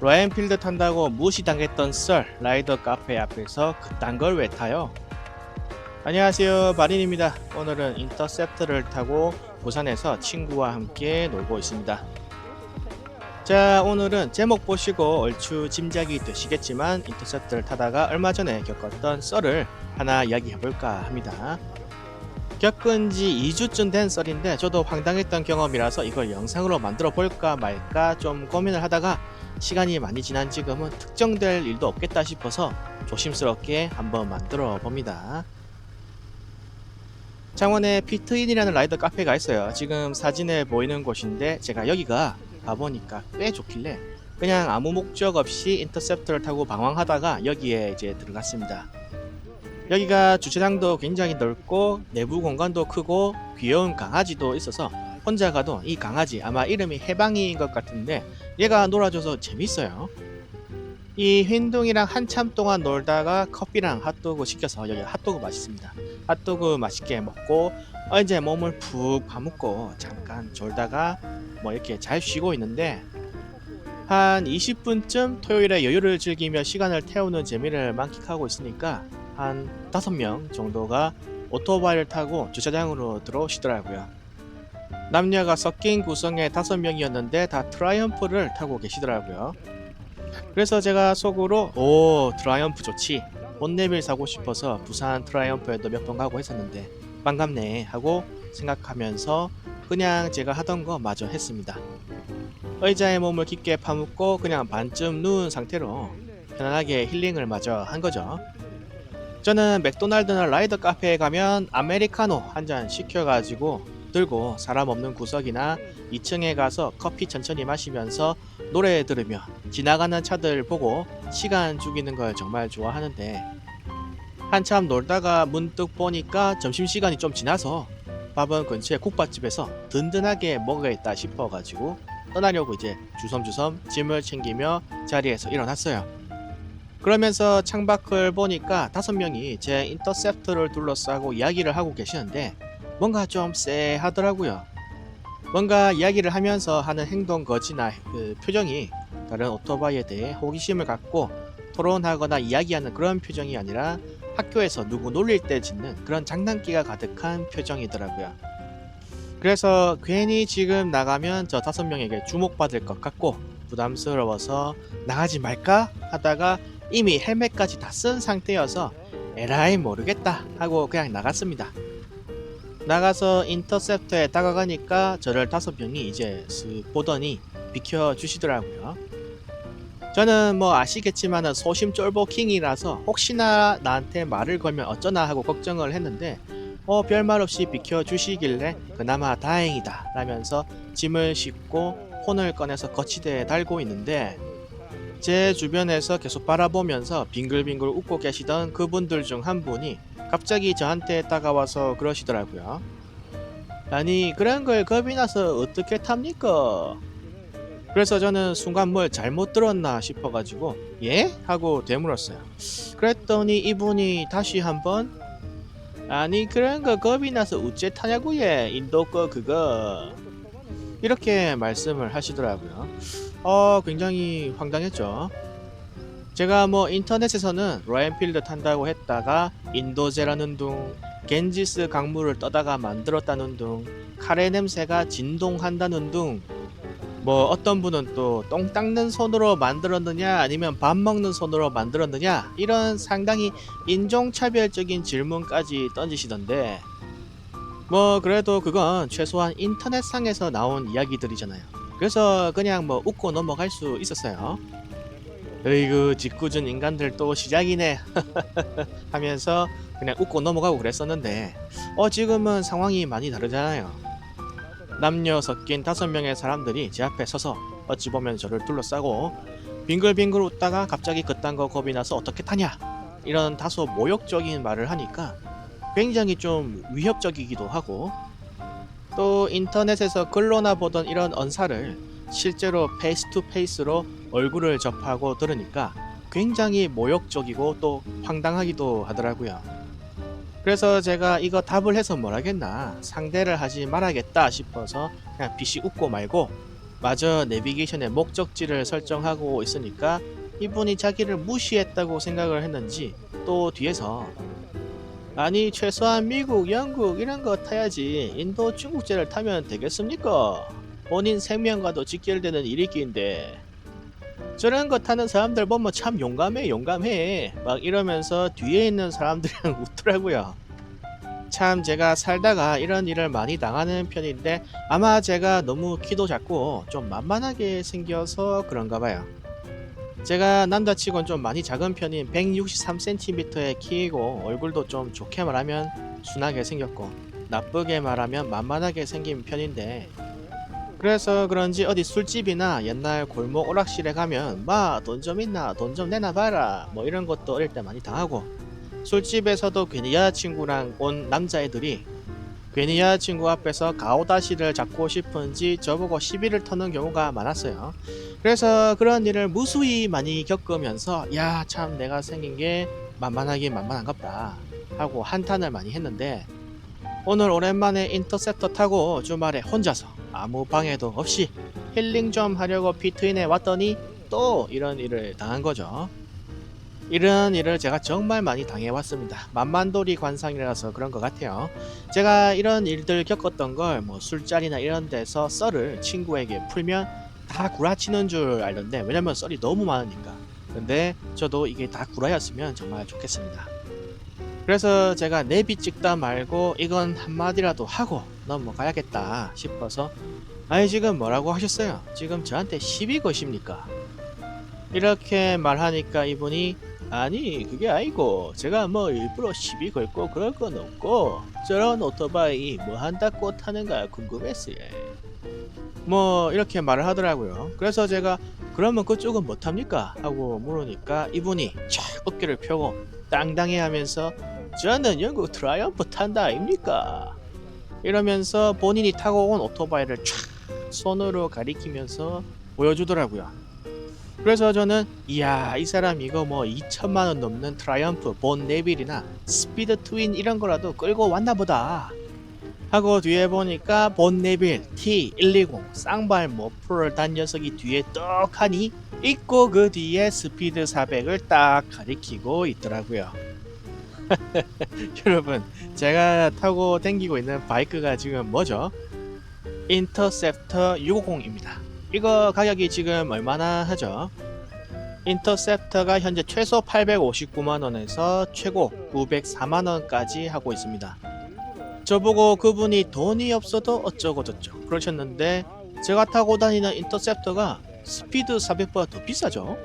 로엔필드 탄다고 무시당했던 썰 라이더 카페 앞에서 그딴 걸 왜 타요? 안녕하세요 마린입니다. 오늘은 인터셉트를 타고 부산에서 친구와 함께 놀고 있습니다. 자 오늘은 제목 보시고 얼추 짐작이 되시겠지만 인터셉트를 타다가 얼마 전에 겪었던 썰을 하나 이야기해볼까 합니다. 겪은 지 2주쯤 된 썰인데 저도 황당했던 경험이라서 이걸 영상으로 만들어 볼까 말까 좀 고민을 하다가 시간이 많이 지난 지금은 특정될 일도 없겠다 싶어서 조심스럽게 한번 만들어 봅니다. 창원에 피트인이라는 라이더 카페가 있어요. 지금 사진에 보이는 곳인데 제가 여기가 가보니까 꽤 좋길래 그냥 아무 목적 없이 인터셉터를 타고 방황하다가 여기에 이제 들어갔습니다. 여기가 주차장도 굉장히 넓고 내부 공간도 크고 귀여운 강아지도 있어서 혼자 가도 이 강아지 아마 이름이 해방이인 것 같은데 얘가 놀아줘서 재밌어요. 이 흰둥이랑 한참 동안 놀다가 커피랑 핫도그 시켜서 여기 핫도그 맛있습니다. 핫도그 맛있게 먹고 어, 이제 몸을 푹 파묻고 잠깐 졸다가 뭐 이렇게 잘 쉬고 있는데 한 20분쯤 토요일에 여유를 즐기며 시간을 태우는 재미를 만끽하고 있으니까 한 5명 정도가 오토바이를 타고 주차장으로 들어오시더라고요. 남녀가 섞인 구성의 5명이었는데 다 트라이언프를 타고 계시더라고요. 그래서 제가 속으로 오 트라이언프 좋지 본네빌 사고 싶어서 부산 트라이언프에도 몇 번 가고 했었는데 반갑네 하고 생각하면서 그냥 제가 하던 거 마저 했습니다. 의자에 몸을 깊게 파묻고 그냥 반쯤 누운 상태로 편안하게 힐링을 마저 한 거죠. 저는 맥도날드나 라이더 카페에 가면 아메리카노 한 잔 시켜가지고 들고 사람 없는 구석이나 2층에 가서 커피 천천히 마시면서 노래 들으며 지나가는 차들 보고 시간 죽이는 걸 정말 좋아하는데 한참 놀다가 문득 보니까 점심시간이 좀 지나서 밥은 근처에 국밥집에서 든든하게 먹어야겠다 싶어가지고 떠나려고 이제 주섬주섬 짐을 챙기며 자리에서 일어났어요. 그러면서 창밖을 보니까 다섯 명이 제 인터셉트를 둘러싸고 이야기를 하고 계시는데 뭔가 좀 쎄하더라고요. 뭔가 이야기를 하면서 하는 행동 거지나 그 표정이 다른 오토바이에 대해 호기심을 갖고 토론하거나 이야기하는 그런 표정이 아니라 학교에서 누구 놀릴 때 짓는 그런 장난기가 가득한 표정이더라고요. 그래서 괜히 지금 나가면 저 다섯 명에게 주목받을 것 같고 부담스러워서 나가지 말까 하다가 이미 헬멧까지 다 쓴 상태여서 에라이 모르겠다 하고 그냥 나갔습니다. 나가서 인터셉터에 다가가니까 저를 다섯 명이 이제 쓱 보더니 비켜 주시더라고요. 저는 뭐 아시겠지만 소심 쫄보 킹이라서 혹시나 나한테 말을 걸면 어쩌나 하고 걱정을 했는데 어 별말 없이 비켜 주시길래 그나마 다행이다 라면서 짐을 싣고 폰을 꺼내서 거치대에 달고 있는데 제 주변에서 계속 바라보면서 빙글빙글 웃고 계시던 그분들 중 한 분이 갑자기 저한테 다가와서 그러시더라고요. 아니 그런 걸 겁이 나서 어떻게 탑니까? 그래서 저는 순간 뭘 잘못 들었나 싶어가지고 예? 하고 되물었어요. 그랬더니 이분이 다시 한번 아니 그런 거 겁이 나서 우째 타냐고 예 인도 거 그거 이렇게 말씀을 하시더라고요. 어 굉장히 황당했죠. 제가 뭐 인터넷에서는 로엔필드 탄다고 했다가 인도제라는 둥, 겐지스 강물을 떠다가 만들었다는 둥, 카레 냄새가 진동한다는 둥, 뭐 어떤 분은 또 똥 닦는 손으로 만들었느냐 아니면 밥 먹는 손으로 만들었느냐 이런 상당히 인종차별적인 질문까지 던지시던데 뭐 그래도 그건 최소한 인터넷상에서 나온 이야기들이잖아요. 그래서 그냥 뭐 웃고 넘어갈 수 있었어요. 으이구 짓궂은 인간들 또 시작이네 하면서 그냥 웃고 넘어가고 그랬었는데 어 지금은 상황이 많이 다르잖아요. 남녀 섞인 다섯 명의 사람들이 제 앞에 서서 어찌 보면 저를 둘러싸고 빙글빙글 웃다가 갑자기 그딴 거 겁이 나서 어떻게 타냐 이런 다소 모욕적인 말을 하니까 굉장히 좀 위협적이기도 하고 또 인터넷에서 글로나 보던 이런 언사를 실제로 페이스 투 페이스로 얼굴을 접하고 들으니까 굉장히 모욕적이고 또 황당하기도 하더라고요. 그래서 제가 이거 답을 해서 뭘 하겠나 상대를 하지 말아야겠다 싶어서 그냥 빛이 웃고 말고 마저 내비게이션에 목적지를 설정하고 있으니까 이분이 자기를 무시했다고 생각을 했는지 또 뒤에서 아니 최소한 미국, 영국 이런 거 타야지 인도, 중국제를 타면 되겠습니까? 본인 생명과도 직결되는 일이기인데. 저런 거 타는 사람들 보면 참 용감해 용감해. 막 이러면서 뒤에 있는 사람들이랑 웃더라고요. 참 제가 살다가 이런 일을 많이 당하는 편인데 아마 제가 너무 키도 작고 좀 만만하게 생겨서 그런가 봐요 제가 남자치곤 좀 많이 작은 편인 163cm의 키이고 얼굴도 좀 좋게 말하면 순하게 생겼고 나쁘게 말하면 만만하게 생긴 편인데 그래서 그런지 어디 술집이나 옛날 골목 오락실에 가면 마 돈 좀 있나 돈 좀 내놔 봐라. 뭐 이런 것도 어릴 때 많이 당하고 술집에서도 괜히 여자친구랑 온 남자애들이 괜히 여자친구 앞에서 가오다시를 잡고 싶은지 저보고 시비를 터는 경우가 많았어요. 그래서 그런 일을 무수히 많이 겪으면서 야 참 내가 생긴 게 만만하긴 만만한갑다 하고 한탄을 많이 했는데 오늘 오랜만에 인터셉터 타고 주말에 혼자서 아무 방해도 없이 힐링 좀 하려고 피트인에 왔더니 또 이런 일을 당한 거죠. 이런 일을 제가 정말 많이 당해왔습니다. 만만돌이 관상이라서 그런 것 같아요. 제가 이런 일들 겪었던 걸 뭐 술자리나 이런 데서 썰을 친구에게 풀면 다 구라치는 줄 알던데 왜냐면 썰이 너무 많으니까. 근데 저도 이게 다 구라였으면 정말 좋겠습니다. 그래서 제가 내비 찍다 말고 이건 한마디라도 하고 넘어가야겠다 싶어서 아니 지금 뭐라고 하셨어요? 지금 저한테 시비 거십니까? 이렇게 말하니까 이분이 아니 그게 아니고 제가 뭐 일부러 시비 걸고 그럴 건 없고 저런 오토바이 뭐 한다고 타는가 궁금했어요 뭐 이렇게 말을 하더라고요 그래서 제가 그러면 그쪽은 못합니까? 하고 물으니까 이분이 촥 어깨를 펴고 땅당해 하면서 저는 영국 트라이엄프 탄다 아닙니까? 이러면서 본인이 타고 온 오토바이를 촥 손으로 가리키면서 보여주더라고요 그래서 저는 이야 이 사람 이거 뭐 2천만 원 넘는 트라이엄프 본 네빌이나 스피드 트윈 이런 거라도 끌고 왔나 보다. 하고 뒤에 보니까 본 네빌 T120 쌍발 모프를 단 녀석이 뒤에 떡하니 있고 그 뒤에 스피드 400을 딱 가리키고 있더라고요. 여러분 제가 타고 댕기고 있는 바이크가 지금 뭐죠? 인터셉터 650입니다 이거 가격이 지금 얼마나 하죠? 인터셉터가 현재 최소 859만원에서 최고 904만원까지 하고 있습니다. 저보고 그분이 돈이 없어도 어쩌고 저쩌고 그러셨는데 제가 타고 다니는 인터셉터가 스피드 400보다 더 비싸죠?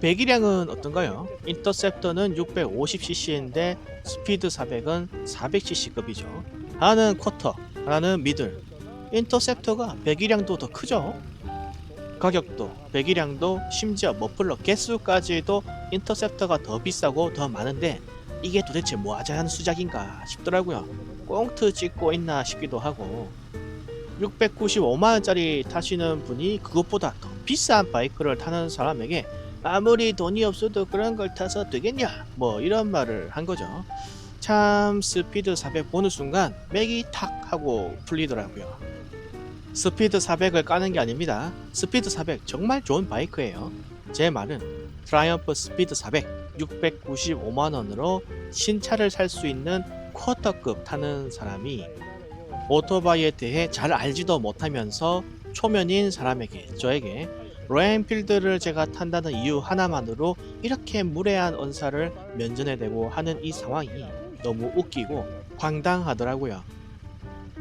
배기량은 어떤가요? 인터셉터는 650cc인데 스피드 400은 400cc급이죠. 하나는 쿼터, 하나는 미들, 인터셉터가 배기량도 더 크죠. 가격도, 배기량도, 심지어 머플러 개수까지도 인터셉터가 더 비싸고 더 많은데 이게 도대체 뭐 하자는 수작인가 싶더라고요. 꽁트 찍고 있나 싶기도 하고 695만원짜리 타시는 분이 그것보다 더 비싼 바이크를 타는 사람에게 아무리 돈이 없어도 그런 걸 타서 되겠냐 뭐 이런 말을 한 거죠. 참 스피드 400 보는 순간 맥이 탁 하고 풀리더라고요. 스피드 400을 까는 게 아닙니다. 스피드 400 정말 좋은 바이크예요. 제 말은 트라이엄프 스피드 400 695만원으로 신차를 살 수 있는 쿼터급 타는 사람이 오토바이에 대해 잘 알지도 못하면서 초면인 사람에게 저에게 로엔필드를 제가 탄다는 이유 하나만으로 이렇게 무례한 언사를 면전에 대고 하는 이 상황이 너무 웃기고 황당하더라고요.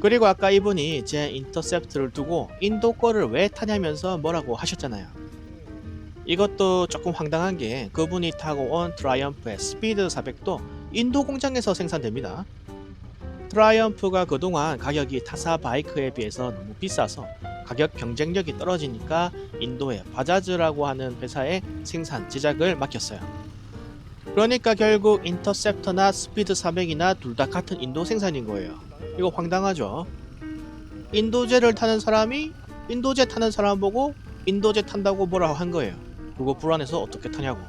그리고 아까 이분이 제 인터셉트를 두고 인도 거를 왜 타냐면서 뭐라고 하셨잖아요. 이것도 조금 황당한 게 그분이 타고 온 트라이엄프의 스피드 400도 인도 공장에서 생산됩니다. 트라이엄프가 그동안 가격이 타사 바이크에 비해서 너무 비싸서 가격 경쟁력이 떨어지니까 인도의 바자즈라고 하는 회사에 생산 제작을 맡겼어요. 그러니까 결국 인터셉터나 스피드 400이나 둘 다 같은 인도 생산인 거예요. 이거 황당하죠. 인도제를 타는 사람이 인도제 타는 사람 보고 인도제 탄다고 뭐라고 한 거예요. 그거 불안해서 어떻게 타냐고.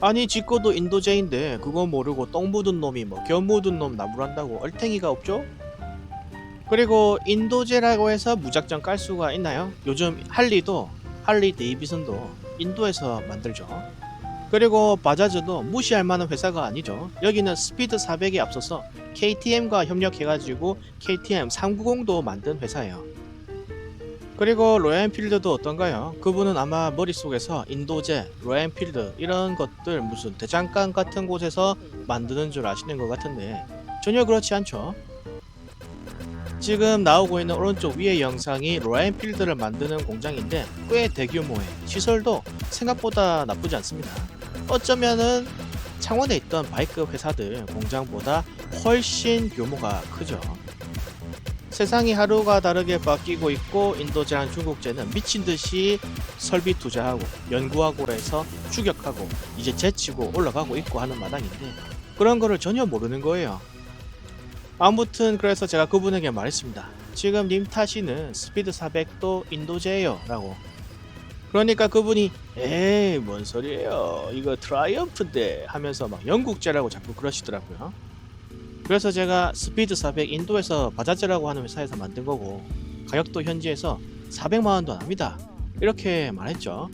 아니 지 거도 인도제인데 그거 모르고 똥 묻은 놈이 뭐 견 묻은 놈 나무란다고 얼탱이가 없죠? 그리고 인도제라고 해서 무작정 깔 수가 있나요? 요즘 할리도 할리 데이비슨도 인도에서 만들죠. 그리고 바자즈도 무시할 만한 회사가 아니죠. 여기는 스피드 400에 앞서서 KTM과 협력해가지고 KTM 390도 만든 회사예요. 그리고 로얄필드도 어떤가요? 그분은 아마 머릿속에서 인도제, 로얄필드 이런 것들 무슨 대장간 같은 곳에서 만드는 줄 아시는 것 같은데 전혀 그렇지 않죠. 지금 나오고 있는 오른쪽 위의 영상이 로얄필드를 만드는 공장인데 꽤 대규모의 시설도 생각보다 나쁘지 않습니다. 어쩌면은 창원에 있던 바이크 회사들 공장보다 훨씬 규모가 크죠. 세상이 하루가 다르게 바뀌고 있고 인도제랑 중국제는 미친 듯이 설비 투자하고 연구하고 해서 추격하고 이제 제치고 올라가고 있고 하는 마당인데 그런 거를 전혀 모르는 거예요. 아무튼 그래서 제가 그분에게 말했습니다. 지금 님 타시는 스피드 400도 인도제예요 라고 그러니까 그분이 에이 뭔 소리예요? 이거 트라이엄프인데. 하면서 막 영국제라고 자꾸 그러시더라고요. 그래서 제가 스피드 400 인도에서 바자즈라고 하는 회사에서 만든 거고 가격도 현지에서 400만원도 안 합니다. 이렇게 말했죠.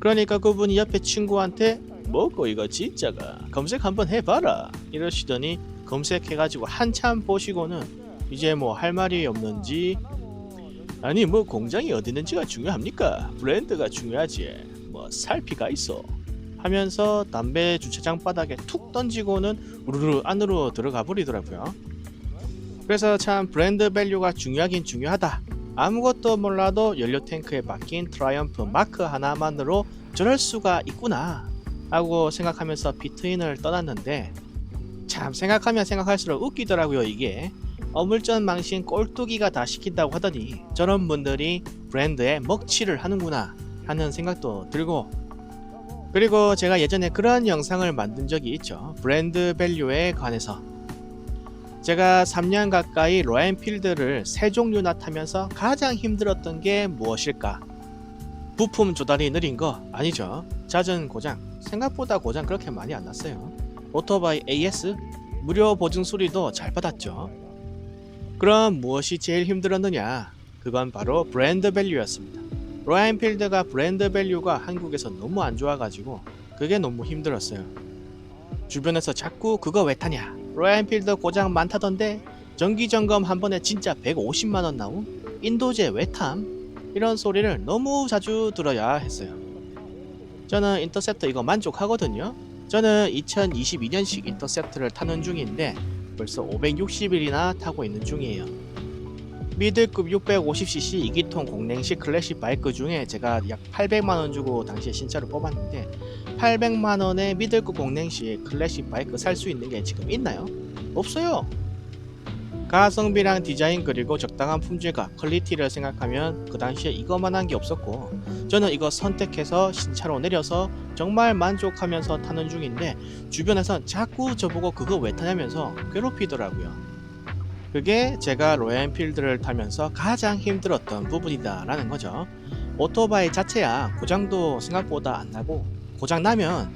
그러니까 그분이 옆에 친구한테 뭐고 이거 진짜가? 검색 한번 해봐라. 이러시더니 검색해가지고 한참 보시고는 이제 뭐 할 말이 없는지 아니 뭐 공장이 어디 있는지가 중요합니까? 브랜드가 중요하지. 뭐 살피가 있어. 하면서 담배 주차장 바닥에 툭 던지고는 우르르 안으로 들어가 버리더라고요. 그래서 참 브랜드 밸류가 중요하긴 중요하다. 아무것도 몰라도 연료 탱크에 박힌 트라이엄프 마크 하나만으로 저럴 수가 있구나 하고 생각하면서 비트인을 떠났는데 참 생각하면 생각할수록 웃기더라고요 이게 어물전 망신 꼴뚜기가 다 시킨다고 하더니 저런 분들이 브랜드에 먹칠을 하는구나 하는 생각도 들고. 그리고 제가 예전에 그런 영상을 만든 적이 있죠. 브랜드 밸류에 관해서. 제가 3년 가까이 로앤필드를 세 종류나 타면서 가장 힘들었던 게 무엇일까? 부품 조달이 느린 거 아니죠. 잦은 고장. 생각보다 고장 그렇게 많이 안 났어요. 오토바이 AS 무료 보증 수리도 잘 받았죠 그럼 무엇이 제일 힘들었느냐? 그건 바로 브랜드 밸류였습니다. 로얄필드가 브랜드 밸류가 한국에서 너무 안 좋아가지고 그게 너무 힘들었어요. 주변에서 자꾸 그거 왜 타냐? 로얄필드 고장 많다던데 정기 점검 한 번에 진짜 150만 원 나옴? 인도제 왜 탐? 이런 소리를 너무 자주 들어야 했어요. 저는 인터셉터 이거 만족하거든요. 저는 2022년식 인터셉트를 타는 중인데 벌써 560일이나 타고 있는 중이에요. 미들급 650cc 2기통 공랭식 클래식 바이크 중에 제가 약 800만원 주고 당시에 신차를 뽑았는데 800만원에 미들급 공랭식 클래식 바이크 살 수 있는 게 지금 있나요? 없어요. 가성비랑 디자인 그리고 적당한 품질과 퀄리티를 생각하면 그 당시에 이거만한 게 없었고 저는 이거 선택해서 신차로 내려서 정말 만족하면서 타는 중인데 주변에선 자꾸 저보고 그거 왜 타냐면서 괴롭히더라고요. 그게 제가 로얄필드를 타면서 가장 힘들었던 부분이다 라는 거죠. 오토바이 자체야 고장도 생각보다 안 나고 고장 나면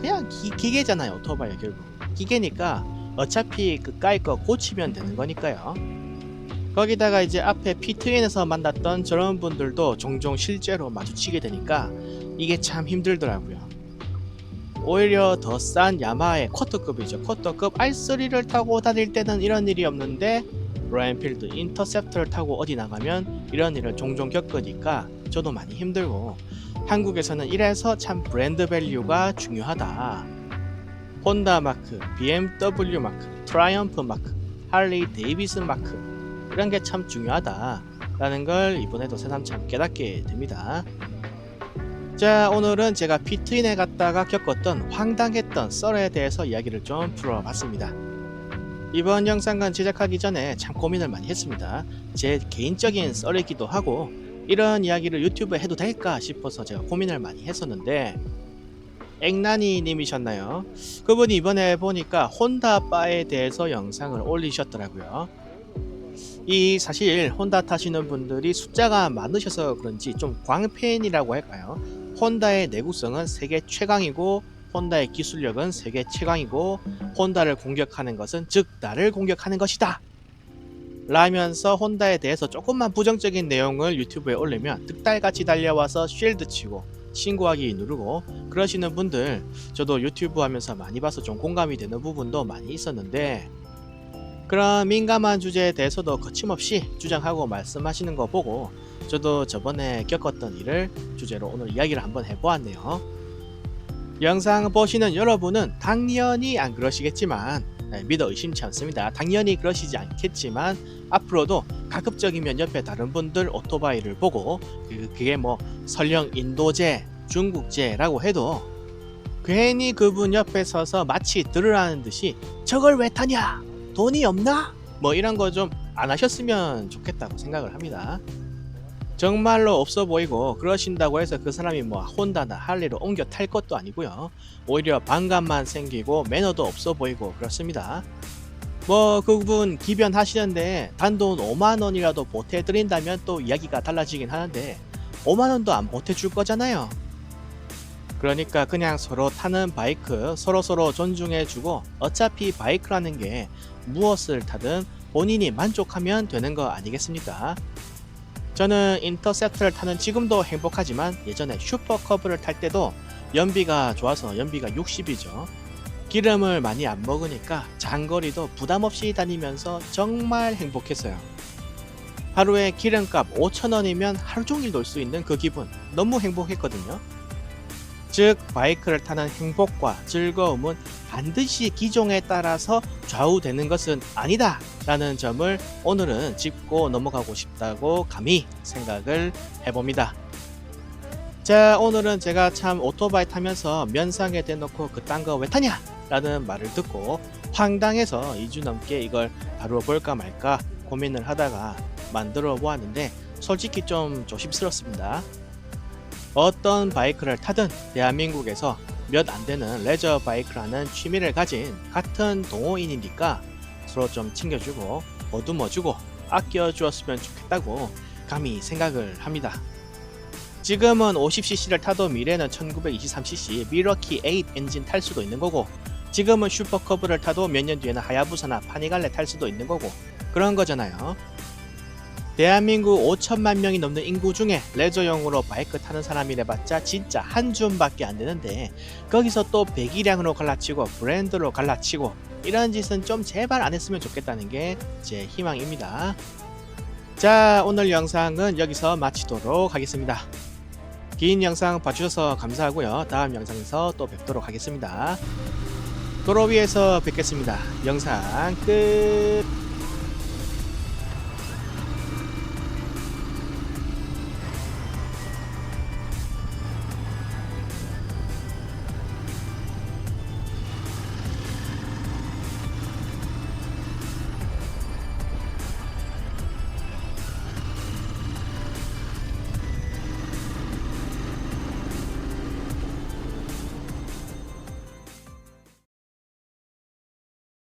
그냥 기, 기계잖아요 오토바이 결국 기계니까 어차피 그까이 거 고치면 되는 거니까요. 거기다가 이제 앞에 피트인에서 만났던 저런 분들도 종종 실제로 마주치게 되니까 이게 참 힘들더라고요. 오히려 더 싼 야마하의 쿼터급이죠. 쿼터급 R3를 타고 다닐 때는 이런 일이 없는데 로얄필드 인터셉터를 타고 어디 나가면 이런 일을 종종 겪으니까 저도 많이 힘들고 한국에서는 이래서 참 브랜드 밸류가 중요하다. 혼다 마크, BMW 마크, 트라이엄프 마크, 할리 데이비슨 마크 이런 게 참 중요하다 라는 걸 이번에도 새삼참 깨닫게 됩니다. 자 오늘은 제가 피트인에 갔다가 겪었던 황당했던 썰에 대해서 이야기를 좀 풀어봤습니다. 이번 영상은 제작하기 전에 참 고민을 많이 했습니다. 제 개인적인 썰이기도 하고 이런 이야기를 유튜브에 해도 될까 싶어서 제가 고민을 많이 했었는데 앵나니 님이셨나요? 그분이 이번에 보니까 혼다 바에 대해서 영상을 올리셨더라고요. 이 사실 혼다 타시는 분들이 숫자가 많으셔서 그런지 좀 광팬이라고 할까요? 혼다의 내구성은 세계 최강이고 혼다의 기술력은 세계 최강이고 혼다를 공격하는 것은 즉 나를 공격하는 것이다. 라면서 혼다에 대해서 조금만 부정적인 내용을 유튜브에 올리면 득달같이 달려와서 쉴드 치고 신고하기 누르고 그러시는 분들 저도 유튜브 하면서 많이 봐서 좀 공감이 되는 부분도 많이 있었는데 그런 민감한 주제에 대해서도 거침없이 주장하고 말씀하시는 거 보고 저도 저번에 겪었던 일을 주제로 오늘 이야기를 한번 해보았네요. 영상 보시는 여러분은 당연히 안 그러시겠지만 네, 믿어 의심치 않습니다. 당연히 그러시지 않겠지만 앞으로도 가급적이면 옆에 다른 분들 오토바이를 보고 그- 그게 뭐 설령 인도제, 중국제라고 해도 괜히 그분 옆에 서서 마치 들으라는 듯이 저걸 왜 타냐? 돈이 없나? 뭐 이런 거 좀 안 하셨으면 좋겠다고 생각을 합니다. 정말로 없어 보이고 그러신다고 해서 그 사람이 뭐 혼다나 할리로 옮겨 탈 것도 아니고요. 오히려 반감만 생기고 매너도 없어 보이고 그렇습니다. 뭐 그분 기변하시는데 단돈 5만 원이라도 보태 드린다면 또 이야기가 달라지긴 하는데 5만 원도 안 보태 줄 거잖아요. 그러니까 그냥 서로 타는 바이크 서로 서로 존중해 주고 어차피 바이크라는 게 무엇을 타든 본인이 만족하면 되는 거 아니겠습니까? 저는 인터셉트를 타는 지금도 행복하지만 예전에 슈퍼커브를 탈 때도 연비가 좋아서 연비가 60이죠. 기름을 많이 안 먹으니까 장거리도 부담 없이 다니면서 정말 행복했어요. 하루에 기름값 5,000원이면 하루 종일 놀 수 있는 그 기분 너무 행복했거든요. 즉 바이크를 타는 행복과 즐거움은 반드시 기종에 따라서 좌우되는 것은 아니다 라는 점을 오늘은 짚고 넘어가고 싶다고 감히 생각을 해봅니다. 자 오늘은 제가 참 오토바이 타면서 면상에 대놓고 그딴 거 왜 타냐 라는 말을 듣고 황당해서 2주 넘게 이걸 다루어 볼까 말까 고민을 하다가 만들어 보았는데 솔직히 좀 조심스럽습니다. 어떤 바이크를 타든 대한민국에서 몇 안 되는 레저 바이크라는 취미를 가진 같은 동호인이니까 서로 좀 챙겨주고 보듬어주고 아껴주었으면 좋겠다고 감히 생각을 합니다. 지금은 50cc를 타도 미래는 1923cc 미러키 8 엔진 탈 수도 있는 거고 지금은 슈퍼커브를 타도 몇 년 뒤에는 하야부사나 파니갈레 탈 수도 있는 거고 그런 거잖아요. 대한민국 5천만 명이 넘는 인구 중에 레저용으로 바이크 타는 사람이래봤자 진짜 한 줌밖에 안 되는데 거기서 또 배기량으로 갈라치고 브랜드로 갈라치고 이런 짓은 좀 제발 안 했으면 좋겠다는 게 제 희망입니다. 자 오늘 영상은 여기서 마치도록 하겠습니다. 긴 영상 봐주셔서 감사하고요. 다음 영상에서 또 뵙도록 하겠습니다. 도로 위에서 뵙겠습니다. 영상 끝.